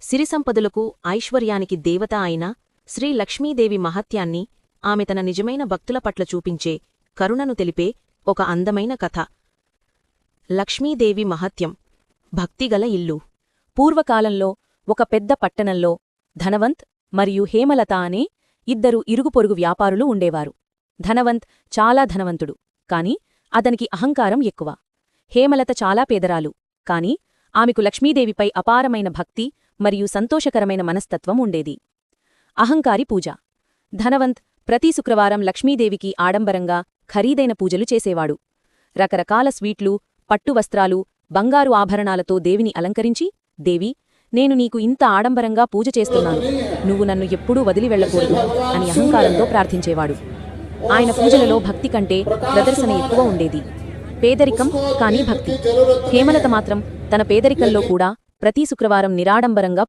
సిరిసంపదులకు ఐశ్వర్యానికి దేవత అయిన శ్రీ లక్ష్మీదేవి మహత్యాన్ని ఆమె తన నిజమైన భక్తుల పట్ల చూపించే కరుణను తెలిపే ఒక అందమైన కథ. లక్ష్మీదేవి మహత్యం. భక్తిగల ఇల్లు. పూర్వకాలంలో ఒక పెద్ద పట్టణంలో ధనవంత్ మరియు హేమలత అనే ఇద్దరు ఇరుగుపొరుగు వ్యాపారులు ఉండేవారు. ధనవంత్ చాలా ధనవంతుడు కాని అతనికి అహంకారం ఎక్కువ. హేమలత చాలా పేదరాలు కాని ఆమెకు లక్ష్మీదేవిపై అపారమైన భక్తి మరియు సంతోషకరమైన మనస్తత్వం ఉండేది. అహంకారి పూజ. ధనవంత్ ప్రతి శుక్రవారం లక్ష్మీదేవికి ఆడంబరంగా ఖరీదైన పూజలు చేసేవాడు. రకరకాల స్వీట్లు పట్టు వస్త్రాలు బంగారు ఆభరణాలతో దేవిని అలంకరించి దేవి నేను నీకు ఇంత ఆడంబరంగా పూజ చేస్తున్నాను. నువ్వు నన్ను ఎప్పుడూ వదిలి వెళ్ళకూడదు అని అహంకారంతో ప్రార్థించేవాడు. ఆయన పూజలలో భక్తి కంటే ప్రదర్శన ఎక్కువ ఉండేది. పేదరికం కానీ భక్తి. హేమలత మాత్రం తన పేదరికంలో కూడా ప్రతి శుక్రవారం నిరాడంబరంగా